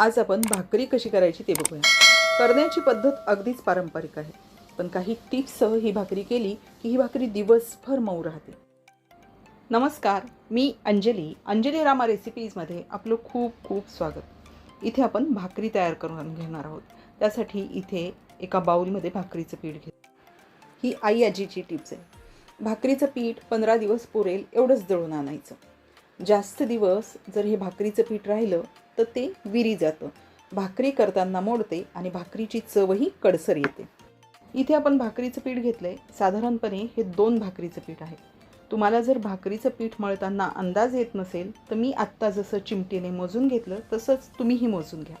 आज आपण भाकरी कशी करायची ते बघूया. करण्याची पद्धत अगदीच पारंपरिक आहे. पण काही टिप्ससह ही भाकरी केली की ही भाकरी दिवसभर मऊ राहते. नमस्कार मी अंजली. अंजली रामा रेसिपीजमध्ये आपलं खूप खूप स्वागत. इथे आपण भाकरी तयार करून घेणार आहोत. त्यासाठी इथे एका बाऊलमध्ये भाकरीचं पीठ घेत ही आई आजीची टिप्स आहे. भाकरीचं पीठ पंधरा दिवस पुरेल एवढंच दळून आणायचं. जास्त दिवस जर हे भाकरीचं पीठ राहिलं तर ते विरी जातं. भाकरी करताना मोडते आणि भाकरीची चवही कडसर येते. इथे आपण भाकरीचं पीठ घेतलं आहे साधारणपणे हे दोन भाकरीचं पीठ आहे. तुम्हाला जर भाकरीचं पीठ मळताना अंदाज येत नसेल तर मी आत्ता जसं चिमटीने मोजून घेतलं तसंच तुम्हीही मोजून घ्या.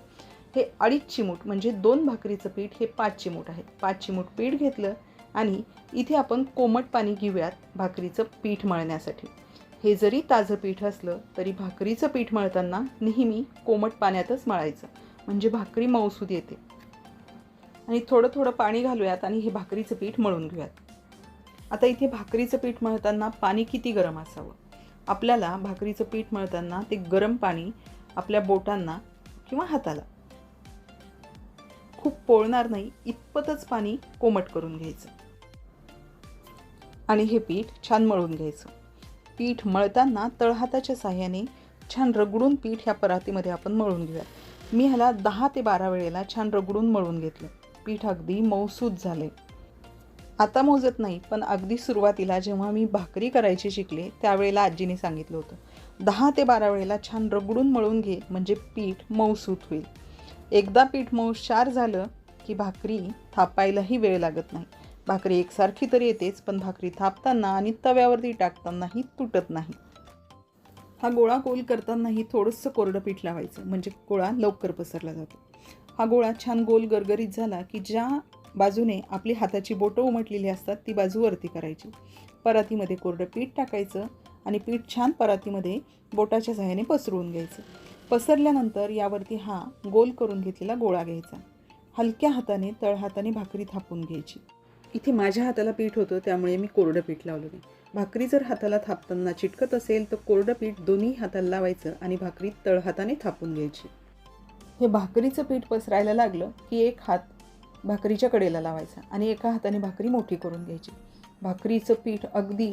हे अडीच चिमूट म्हणजे दोन भाकरीचं पीठ हे पाच चिमूट आहे पाच चिमूट पीठ घेतलं आणि इथे आपण कोमट पाणी घेऊयात भाकरीचं पीठ मळण्यासाठी. हे जरी ताजं पीठ असलं तरी भाकरीचं पीठ मळताना नेहमी कोमट पाण्यातच मळायचं. म्हणजे भाकरी मऊसूद येते. आणि थोडं थोडं पाणी घालूयात आणि हे भाकरीचं पीठ मळून घेऊयात. आता इथे भाकरीचं पीठ मळताना पाणी किती गरम असावं? आपल्याला भाकरीचं पीठ मळताना ते गरम पाणी आपल्या बोटांना किंवा हाताला. खूप पोळणार नाही इतपतच पाणी कोमट करून घ्यायचं. आणि हे पीठ छान मळून घ्यायचं. पीठ मळताना तळहाताच्या साह्याने छान रगडून पीठ ह्या परातीमध्ये आपण मळून घेऊया मी ह्याला दहा ते बारा वेळेला छान रगडून मळून घेतलं. पीठ अगदी मऊसूत झाले. आता मोजत नाही पण अगदी सुरुवातीला जेव्हा मी भाकरी करायची शिकले त्यावेळेला आजीने सांगितलं होतं दहा ते बारा वेळेला छान रगडून मळून घे म्हणजे पीठ मऊसूत होईल. एकदा पीठ मऊशार झालं की भाकरी थापायलाही वेळ लागत नाही. भाकरी एकसारखी तर येतेच पण भाकरी थापताना आणि तव्यावरती टाकतानाही तुटत नाही. हा गोळा गोल करतानाही थोडंसं कोरडं पीठ लावायचं म्हणजे गोळा लवकर पसरला जातो. हा गोळा छान गोल गरगरीत झाला की ज्या बाजूने आपली हाताची बोटं उमटलेली असतात ती बाजू वरती करायची. परातीमध्ये कोरडं पीठ टाकायचं आणि पीठ छान परातीमध्ये बोटाच्या सहाय्याने पसरवून घ्यायचं. पसरल्यानंतर यावरती हा गोल करून घेतलेला गोळा घ्यायचा. हलक्या हाताने तळहाताने भाकरी थापून घ्यायची. इथे माझ्या हाताला पीठ होतं त्यामुळे मी कोरडं पीठ लावलं नाही. भाकरी जर हाताला थापताना चिटकत असेल तर कोरडं पीठ दोन्ही हाताला लावायचं आणि भाकरी तळहाताने थापून घ्यायची. हे भाकरीचं पीठ पसरायला लागलं की एक हात भाकरीच्या कडेला लावायचा आणि एका हाताने भाकरी मोठी करून घ्यायची. भाकरीचं पीठ अगदी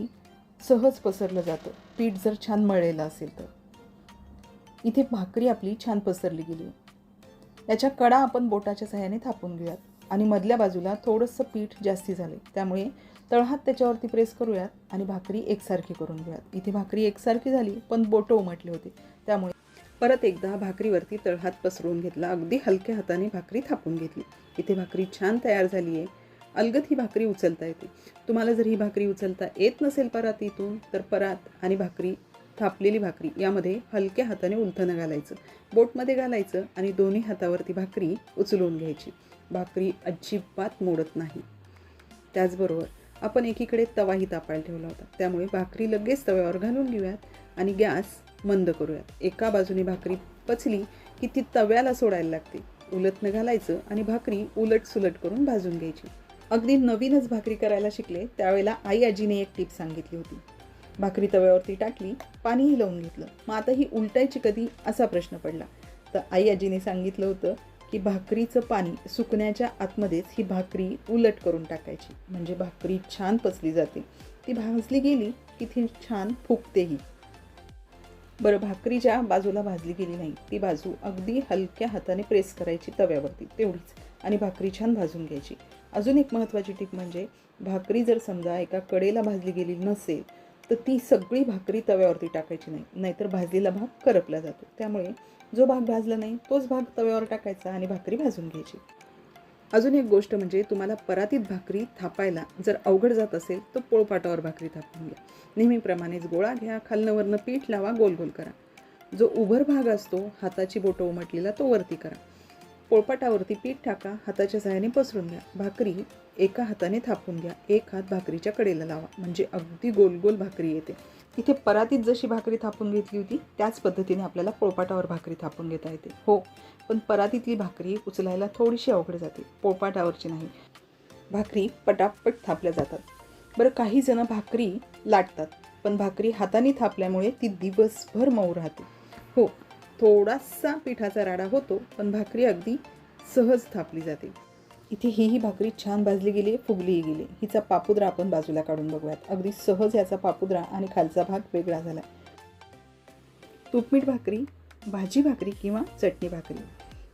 सहज पसरलं जातं. पीठ जर छान मळलेलं असेल तर. इथे भाकरी आपली छान पसरली गेली याच्या कडा आपण बोटाच्या सहाय्याने थापून घेऊयात. आणि मधल्या बाजूला थोडंसं पीठ जास्ती झाले त्यामुळे तळहात त्याच्यावरती प्रेस करूयात आणि भाकरी एकसारखी करून घेऊयात. इथे भाकरी एकसारखी झाली पण बोटं उमटले होते. त्यामुळे परत एकदा भाकरीवरती तळहात पसरवून घेतला. अगदी हलक्या हाताने भाकरी थापून घेतली. इथे भाकरी छान तयार झाली आहे अलगद ही भाकरी उचलता येते. तुम्हाला जर ही भाकरी उचलता येत नसेल परातीतून तर परात आणि भाकरी थापलेली भाकरी. यामध्ये हलक्या हाताने उलथनं घालायचं. बोटमध्ये घालायचं आणि दोन्ही हातावरती भाकरी उचलून घ्यायची. भाकरी अजिबात मोडत नाही. त्याचबरोबर आपण एकीकडे तवाही तापायला ठेवला होता. त्यामुळे भाकरी लगेच तव्यावर घालून घेऊयात आणि गॅस मंद करूयात. एका बाजूने भाकरी पचली की ती तव्याला सोडायला लागते. उलटनं घालायचं आणि भाकरी उलट सुलट करून भाजून घ्यायची. अगदी नवीनच भाकरी करायला शिकले त्यावेळेला आई आजीने एक टीप सांगितली होती. भाकरी तव्यावरती टाकली पाणीही लावून घेतलं. मग आता ही उलटायची कधी असा प्रश्न पडला. तर आई आजीने सांगितलं होतं की भाकरीचं पाणी सुकण्याच्या आतमध्येच ही भाकरी उलट करून टाकायची. म्हणजे भाकरी छान पचली जाते. ती भाजली गेली की ती छान फुगतेही बरं भाकरीच्या बाजूला भाजली गेली नाही ती बाजू अगदी हलक्या हाताने प्रेस करायची तव्यावरती तेवढीच. आणि भाकरी छान भाजून घ्यायची. अजून एक महत्त्वाची टीप म्हणजे भाकरी जर समजा एका कडेला भाजली गेली नसेल तर ती सगळी भाकरी तव्यावरती टाकायची नाही. नाहीतर भाजलेला भाग करपला जातो. त्यामुळे जो भाग भाजला नाही तोच भाग तव्यावर टाकायचा आणि भाकरी भाजून घ्यायची. अजून एक गोष्ट म्हणजे तुम्हाला परातीत भाकरी थापायला जर अवघड जात असेल तर पोळपाटावर भाकरी थापून घ्या. नेहमीप्रमाणेच गोळा घ्या खालनवरनं पीठ लावा गोल गोल करा. जो उभर भाग असतो हाताची बोटं उमटलेला तो वरती करा. पोळपाटावरती पीठ टाका हाताच्या सहाय्याने पसरून घ्या. भाकरी एका हाताने थापून घ्या. एक हात भाकरीच्या कडेला लावा. म्हणजे अगदी गोल गोल भाकरी येते. इथे परातीत जशी भाकरी थापून घेतली होती त्याच पद्धतीने आपल्याला पोळपाटावर भाकरी थापून घेता येते. हो पण परातीतली भाकरी उचलायला थोडीशी अवघड जाते. पोळपाटावरची नाही. भाकरी पटापट थापल्या जातात. बरं काही जण भाकरी लाटतात पण भाकरी हाताने थापल्यामुळे ती दिवसभर मऊ राहते. हो थोडासा पिठाचा राडा होतो पण भाकरी अगदी सहज थापली जाते. इथे ही ही भाकरी छान भाजली गेली फुगलीही गेली. हिचा पापुद्रा आपण बाजूला काढून बघूयात. अगदी सहज याचा पापुद्रा आणि खालचा भाग वेगळा झाला. तूपमीठ भाकरी भाजी भाकरी किंवा चटणी भाकरी.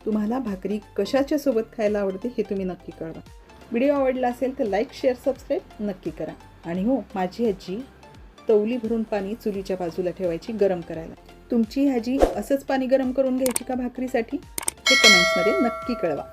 तुम्हाला भाकरी कशाच्या सोबत खायला आवडते हे तुम्ही नक्की कळवा. व्हिडिओ आवडला असेल तर लाईक शेअर सबस्क्राईब नक्की करा. आणि हो माझी आजी तवली भरून पाणी चुलीच्या बाजूला ठेवायची गरम करायला. तुमची ह्याजी असंच पाणी गरम करून घ्यायची का भाकरीसाठी? हे कमेंट्समध्ये नक्की कळवा.